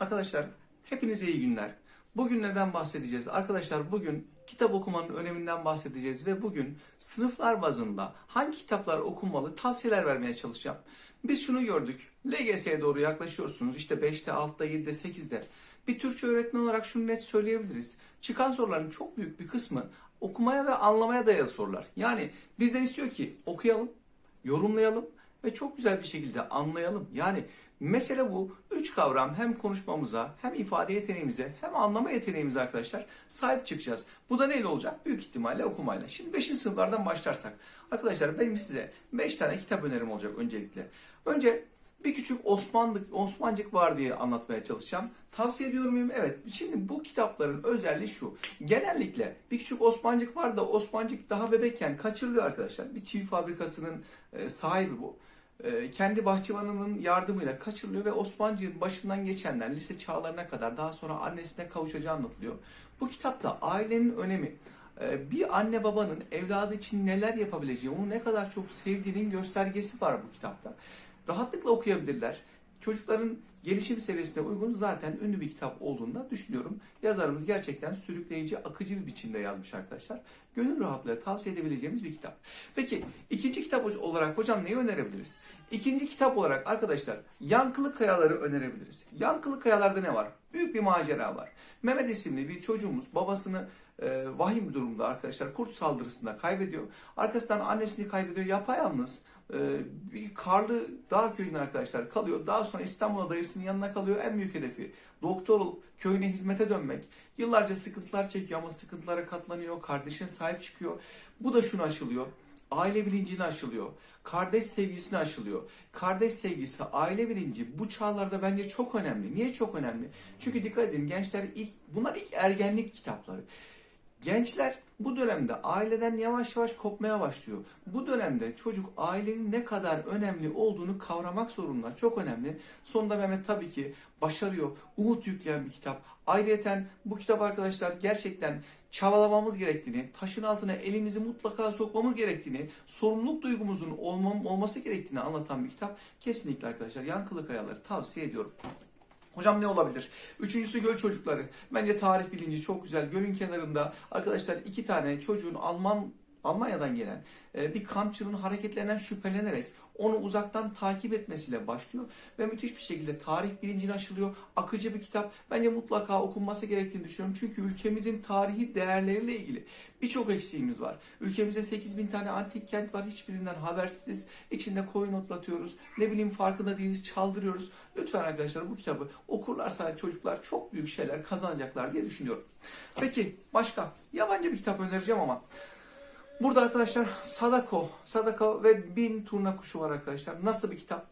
Arkadaşlar hepinize iyi günler. Bugün neden bahsedeceğiz? Arkadaşlar bugün kitap okumanın öneminden bahsedeceğiz ve bugün sınıflar bazında hangi kitaplar okunmalı tavsiyeler vermeye çalışacağım. Biz şunu gördük. LGS'ye doğru yaklaşıyorsunuz. İşte 5'te, 6'da, 7'de, 8'de. Bir Türkçe öğretmen olarak şunu net söyleyebiliriz. Çıkan soruların çok büyük bir kısmı okumaya ve anlamaya dayalı sorular. Yani bizden istiyor ki okuyalım, yorumlayalım ve çok güzel bir şekilde anlayalım. Yani mesele bu. Üç kavram hem konuşmamıza hem ifade yeteneğimize hem anlama yeteneğimize arkadaşlar sahip çıkacağız. Bu da neyle olacak? Büyük ihtimalle okumayla. Şimdi 5. sınıflardan başlarsak. Arkadaşlar benim size 5 tane kitap önerim olacak öncelikle. Önce bir küçük Osmanlık, Osmancık var diye anlatmaya çalışacağım. Tavsiye ediyor muyum? Evet. Şimdi bu kitapların özelliği şu. Genellikle bir küçük Osmancık var da Osmancık daha bebekken kaçırılıyor arkadaşlar. Bir çivi fabrikasının e, sahibi bu. E, kendi bahçıvanının yardımıyla kaçırılıyor ve Osmancık'ın başından geçenler lise çağlarına kadar daha sonra annesine kavuşacağı anlatılıyor. Bu kitapta ailenin önemi, e, bir anne babanın evladı için neler yapabileceği, onu ne kadar çok sevdiğinin göstergesi var bu kitapta. Rahatlıkla okuyabilirler. Çocukların gelişim seviyesine uygun zaten ünlü bir kitap olduğunu düşünüyorum. Yazarımız gerçekten sürükleyici, akıcı bir biçimde yazmış arkadaşlar. Gönül rahatlığıyla tavsiye edebileceğimiz bir kitap. Peki kitap olarak hocam neyi önerebiliriz? İkinci kitap olarak arkadaşlar Yankılı Kayaları önerebiliriz. Yankılı Kayalar'da ne var? Büyük bir macera var. Mehmet isimli bir çocuğumuz babasını e, vahim durumda arkadaşlar kurt saldırısında kaybediyor. Arkasından annesini kaybediyor yapayalnız. E, bir karlı dağ köyünde arkadaşlar kalıyor. Daha sonra İstanbul'a dayısının yanına kalıyor. En büyük hedefi doktor olup köyüne hizmete dönmek. Yıllarca sıkıntılar çekiyor ama sıkıntılara katlanıyor. Kardeşine sahip çıkıyor. Bu da şunu aşılıyor. Aile bilincini aşılıyor. Kardeş sevgisini aşılıyor. Kardeş sevgisi, aile bilinci bu çağlarda bence çok önemli. Niye çok önemli? Çünkü dikkat edin gençler ilk bunlar ilk ergenlik kitapları. Gençler bu dönemde aileden yavaş yavaş kopmaya başlıyor. Bu dönemde çocuk ailenin ne kadar önemli olduğunu kavramak zorunda. Çok önemli. Sonunda Mehmet tabii ki başarıyor. Umut yükleyen bir kitap. Ayrıyeten bu kitap arkadaşlar gerçekten çabalamamız gerektiğini, taşın altına elimizi mutlaka sokmamız gerektiğini, sorumluluk duygumuzun olması gerektiğini anlatan bir kitap. Kesinlikle arkadaşlar Yankılı Kayaları tavsiye ediyorum. Hocam ne olabilir? Üçüncüsü göl çocukları. Bence tarih bilinci çok güzel. Gölün kenarında arkadaşlar iki tane çocuğun Alman Almanya'dan gelen e, bir kampçının hareketlerinden şüphelenerek onu uzaktan takip etmesiyle başlıyor ve müthiş bir şekilde tarih bilincini aşılıyor. Akıcı bir kitap. Bence mutlaka okunması gerektiğini düşünüyorum. Çünkü ülkemizin tarihi değerleriyle ilgili birçok eksiğimiz var. Ülkemizde 8000 tane antik kent var. Hiçbirinden habersiz. İçinde koyun otlatıyoruz. Ne bileyim farkında değiliz. Çaldırıyoruz. Lütfen arkadaşlar bu kitabı okurlarsa çocuklar çok büyük şeyler kazanacaklar diye düşünüyorum. Peki başka? Yabancı bir kitap önereceğim ama Burada arkadaşlar Sadako, Sadako ve Bin Turna Kuşu var arkadaşlar. Nasıl bir kitap?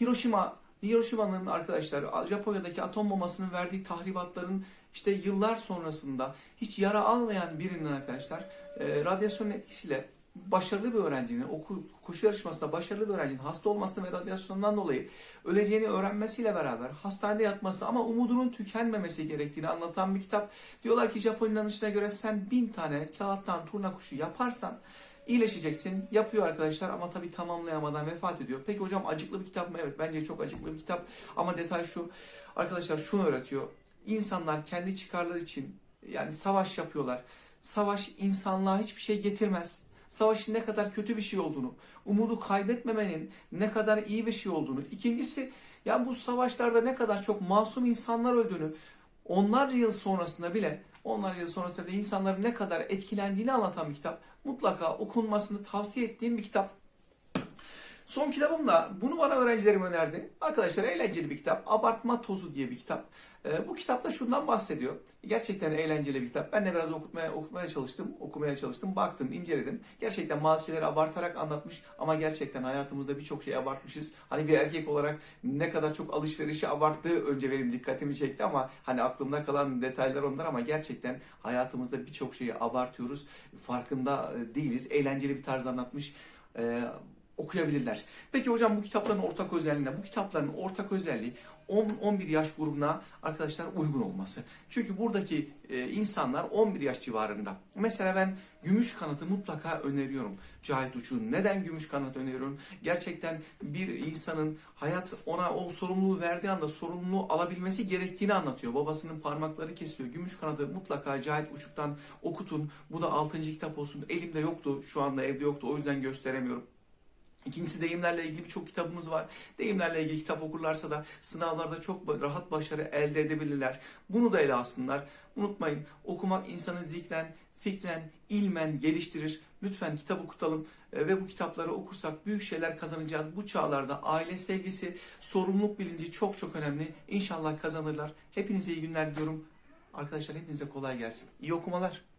Hiroşima, Hiroşima'nın arkadaşlar Japonya'daki atom bombasının verdiği tahribatların işte yıllar sonrasında hiç yara almayan birinin arkadaşlar e, radyasyonun etkisiyle başarılı bir öğrencinin oku, koşu yarışmasında başarılı bir öğrencinin hasta olması ve radyasyondan dolayı öleceğini öğrenmesiyle beraber hastanede yatması ama umudunun tükenmemesi gerektiğini anlatan bir kitap. Diyorlar ki Japon inanışına göre sen bin tane kağıttan turna kuşu yaparsan iyileşeceksin. Yapıyor arkadaşlar ama tabii tamamlayamadan vefat ediyor. Peki hocam acıklı bir kitap mı? Evet bence çok acıklı bir kitap ama detay şu. Arkadaşlar şunu öğretiyor. İnsanlar kendi çıkarları için yani savaş yapıyorlar. Savaş insanlığa hiçbir şey getirmez savaşın ne kadar kötü bir şey olduğunu, umudu kaybetmemenin ne kadar iyi bir şey olduğunu. İkincisi ya bu savaşlarda ne kadar çok masum insanlar öldüğünü, onlarca yıl sonrasında bile onlarca yıl sonrasında bile insanların ne kadar etkilendiğini anlatan bir kitap. Mutlaka okunmasını tavsiye ettiğim bir kitap. Son kitabım da bunu bana öğrencilerim önerdi. Arkadaşlar eğlenceli bir kitap. Abartma Tozu diye bir kitap. Ee, bu kitapta şundan bahsediyor. Gerçekten eğlenceli bir kitap. Ben de biraz okutmaya, okumaya çalıştım. Okumaya çalıştım. Baktım, inceledim. Gerçekten bazı şeyleri abartarak anlatmış. Ama gerçekten hayatımızda birçok şey abartmışız. Hani bir erkek olarak ne kadar çok alışverişi abarttığı önce benim dikkatimi çekti ama hani aklımda kalan detaylar onlar ama gerçekten hayatımızda birçok şeyi abartıyoruz. Farkında e, değiliz. Eğlenceli bir tarz anlatmış. Ee, okuyabilirler. Peki hocam bu kitapların ortak özelliği ne? Bu kitapların ortak özelliği 10-11 yaş grubuna arkadaşlar uygun olması. Çünkü buradaki e, insanlar 11 yaş civarında. Mesela ben gümüş kanatı mutlaka öneriyorum. Cahit Uçuk'un. Neden gümüş kanat öneriyorum? Gerçekten bir insanın hayat ona o sorumluluğu verdiği anda sorumluluğu alabilmesi gerektiğini anlatıyor. Babasının parmakları kesiliyor. Gümüş kanadı mutlaka Cahit Uçuk'tan okutun. Bu da 6. kitap olsun. Elimde yoktu. Şu anda evde yoktu. O yüzden gösteremiyorum. İkincisi deyimlerle ilgili birçok kitabımız var. Deyimlerle ilgili kitap okurlarsa da sınavlarda çok rahat başarı elde edebilirler. Bunu da ele alsınlar. Unutmayın okumak insanı zikren, fikren, ilmen geliştirir. Lütfen kitap okutalım e, ve bu kitapları okursak büyük şeyler kazanacağız. Bu çağlarda aile sevgisi, sorumluluk bilinci çok çok önemli. İnşallah kazanırlar. Hepinize iyi günler diliyorum. Arkadaşlar hepinize kolay gelsin. İyi okumalar.